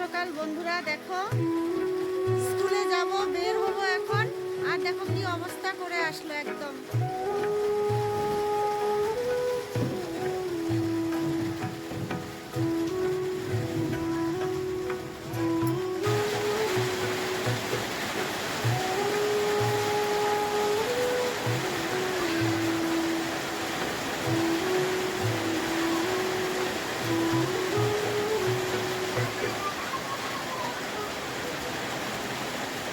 সকাল, বন্ধুরা, দেখো। স্কুলে যাব, বের হব এখন। আর দেখো কি অবস্থা করে আসলো একদম।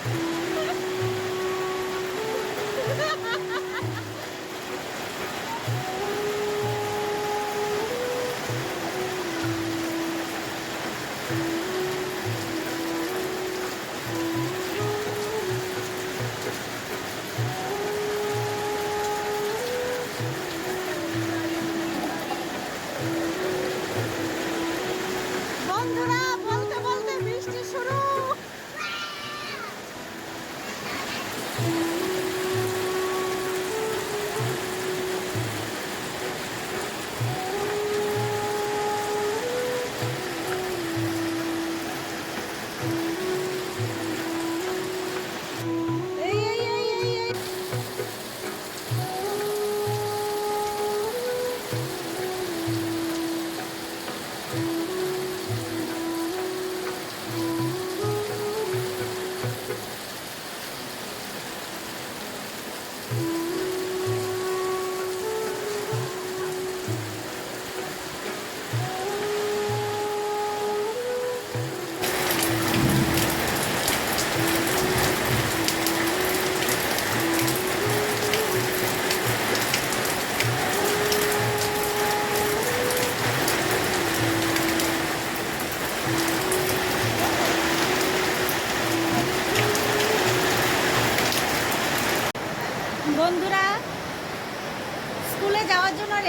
বন্ধুরা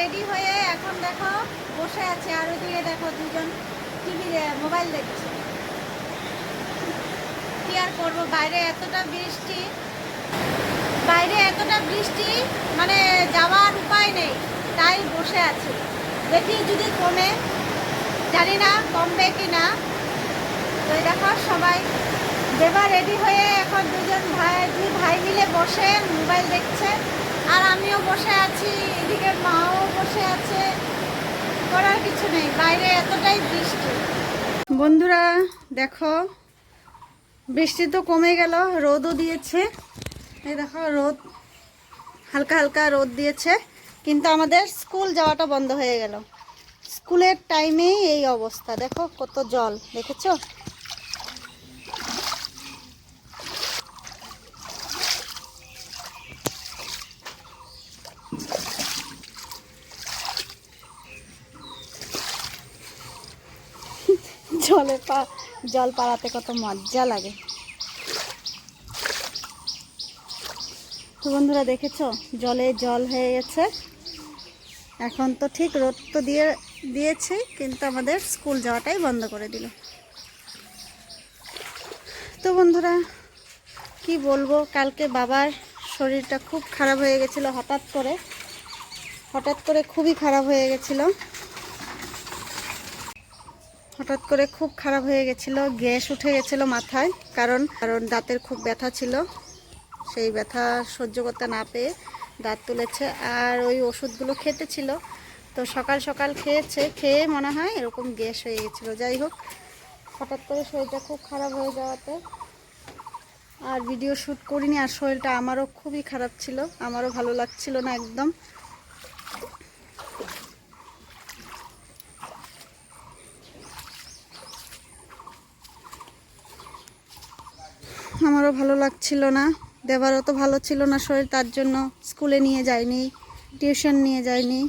রেডি হয়ে এখন দেখো বসে আছে আর ওইদিকে দেখো দুজন টিভি মোবাইল দেখছে। কি আর করব? বাইরে এতটা বৃষ্টি, বাইরে এতটা বৃষ্টি মানে যাওয়ার উপায় নেই, তাই বসে আছি। দেখি যদি কমে, জানি না কমবে কি না। তো দেখো সবাই দেবা রেডি হয়ে এখন দুজন ভাই, দুই ভাই মিলে বসে মোবাইল দেখছে। আর আমিও বসে আছি, এদিকে মাও বসে আছে। করার কিছু নেই, বাইরে এতটাই বৃষ্টি। বন্ধুরা, দেখো, বৃষ্টি তো কমে গেল, রোদও দিয়েছে। এই দেখো, রোদ, হালকা হালকা রোদ দিয়েছে। কিন্তু আমাদের স্কুল যাওয়াটা বন্ধ হয়ে গেল। স্কুলের টাইমেই এই অবস্থা, দেখো কত জল, দেখেছ? জলে পা, জল পাড়াতে কত মজা লাগে। তো বন্ধুরা দেখেছ, জলে জল হয়ে গেছে। এখন তো ঠিক রোদ তো দিয়ে, দিয়েছে, কিন্তু আমাদের স্কুল যাওয়াটাই বন্ধ করে দিল। তো বন্ধুরা, কি বলব, কালকে বাবার শরীরটা খুব খারাপ হয়ে গেছিল হঠাৎ করে। হঠাৎ করে খুবই খারাপ হয়ে গেছিল। হঠাৎ করে খুব খারাপ হয়ে গেছিল, গ্যাস উঠে গেছিল মাথায়, কারণ কারণ দাঁতের খুব ব্যথা ছিল। সেই ব্যথা সহ্য করতে না পেয়ে দাঁত তুলেছে আর ওই ওষুধগুলো খেতে ছিল। তো সকাল সকাল খেয়েছে, খেয়ে মনে হয় এরকম গ্যাস হয়ে গেছিল। যাই হোক, হঠাৎ করে শরীরটা খুব খারাপ হয়ে যাওয়াতে আর ভিডিও শ্যুট করিনি আর শরীরটা আমারও খুবই খারাপ ছিল। আমারও ভালো লাগছিল না একদম। আমারও ভালো লাগছিল না। দেবারও তো ভালো ছিল না শরীর, তার জন্য স্কুলে নিয়ে যায়নি টিউশন নিয়ে যায়নি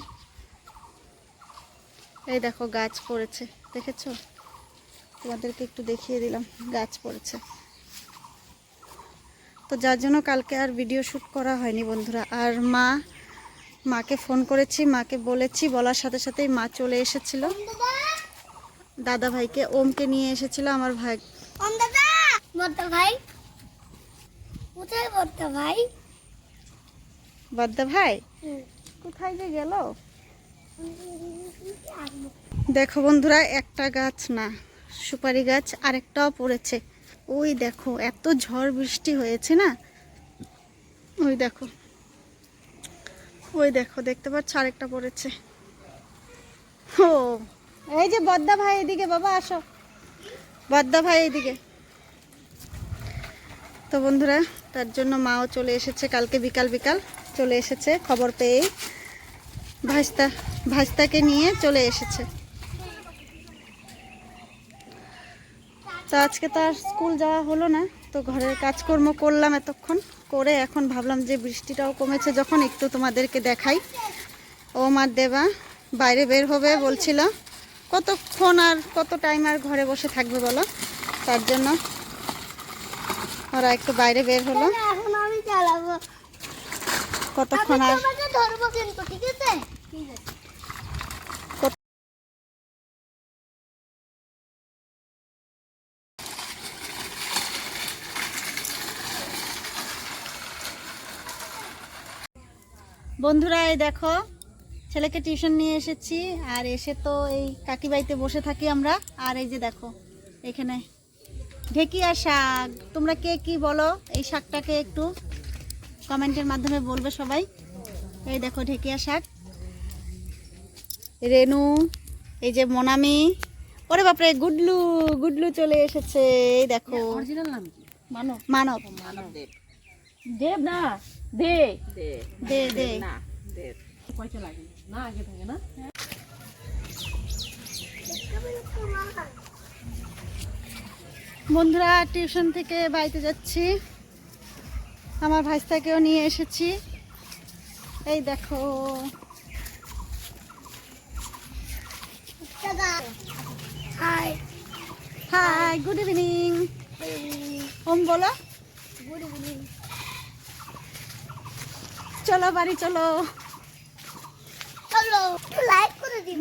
এই দেখো গাছ পড়েছে, দেখেছ? তোমাদেরকে একটু দেখিয়ে দিলাম, গাছ পড়েছে। তো যার জন্য কালকে আর ভিডিও শ্যুট করা হয়নি বন্ধুরা। আর মা মাকে ফোন করেছি মাকে বলেছি বলার সাথে সাথেই মা চলে এসেছিল। দাদা ভাইকে ওমকে নিয়ে এসেছিল আমার ভাই। ভাই। কোথায় ভাই? বদ্দা ভাই কোথায় যে গেল? দেখো বন্ধুরা একটা গাছ না সুপারি গাছ আরেকটাও পড়েছে। ওই দেখো, এত ঝড় বৃষ্টি হয়েছে না? ওই দেখো। ওই দেখো, দেখতে পাচ্ছ আরেকটা পড়েছে। ও, এই যে বদ্দা ভাই এদিকে, বাবা আসো। বদ্দা ভাই এদিকে। তো বন্ধুরা, তার জন্য মাও চলে এসেছে, কালকে বিকাল বিকাল চলে এসেছে, খবর পেয়ে ভাস্তা, ভাস্তাকে নিয়ে চলে এসেছে। তো আজকে তো আর স্কুল যাওয়া হলো না তো ঘরের কাজকর্ম করলাম এতক্ষণ। করে এখন ভাবলাম যে বৃষ্টিটাও কমেছে যখন একটু তোমাদেরকে দেখাই। ও মার দেবা বাইরে বের হবে বলছিল। কতক্ষণ আর কত টাইম আর ঘরে বসে থাকবে বলো? তার জন্য ওরা একটু বাইরে বের হলো। কতক্ষণ আর ধরবো কিন্তু ঠিক আছে ঠিক আছে? বন্ধুরা এই দেখো ছেলেকে টিউশন নিয়ে এসেছি আর এসে তো এই কাকিবাড়িতে বসে থাকি আমরা। আর এই যে দেখো এখানে ঢেকিয়া শাক। তোমরা কে কি বলো? এই শাকটাকে একটু কমেন্টের মাধ্যমে বলবে সবাই। এই দেখো ঢেকিয়া শাক। রেনু এই যে মনামি। ওরে বাপরে গুডলু গুডলু চলে এসেছে। এই দেখো মানব। মানব। মানব দেব না দে। দে। দে দে। না দেব পয়সা লাগে না আগে থাকে না। বন্ধুরা টিউশন থেকে বাড়িতে যাচ্ছি। আমার ভাইস্তাকেও নিয়ে এসেছি। এই দেখো। Hi hi good evening Om বলো। গুড ইভিনিং চলো বাড়ি চলো।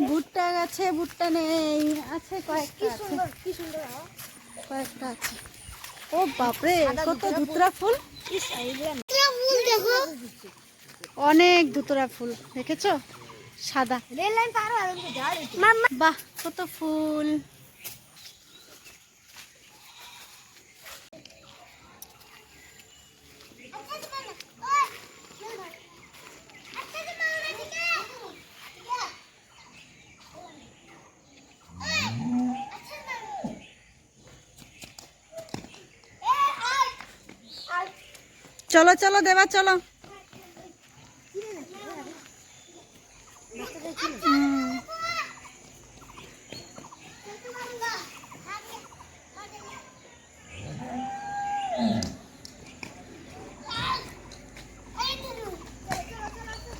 ভুট্টা গাছে ভুট্টা নেই আছে কয়েকটা আছে। কয়েকটা আছে। ও বাপরে কত ধুতরা ফুল। অনেক ধুতরা ফুল দেখেছ? সাদা। বাহ কত ফুল। চলো চলো, দেবা চলো।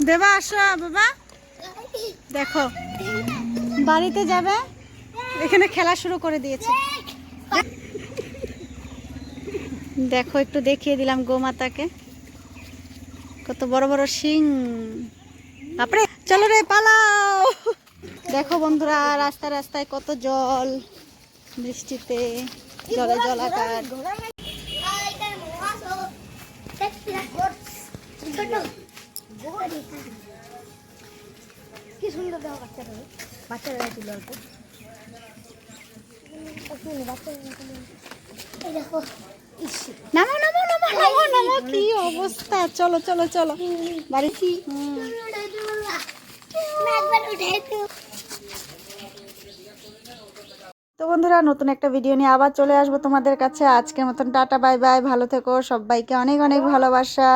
দেবা, আসো, বাবা। দেখো, বাড়িতে যাবে? এখানে খেলা শুরু করে দিয়েছে। দেখো, একটু দেখিয়ে দিলাম গোমাতাকে। কত বড় বড় শিং। বাপরে, চলো রে, পালাও। দেখো বন্ধুরা, রাস্তায় রাস্তায় কত জল, বৃষ্টিতে জলে জলাকার বাচ্চারা এই দেখো। নামো নামো নামো নামো নামো কি অবস্থা? চলো চলো চলো। বাড়ি। তো বন্ধুরা, নতুন একটা ভিডিও নিয়ে আবার চলে আসব তোমাদের কাছে। আজকের মতন টাটা বাই বাই ভালো থেকো, সবাইকে অনেক অনেক ভালোবাসা।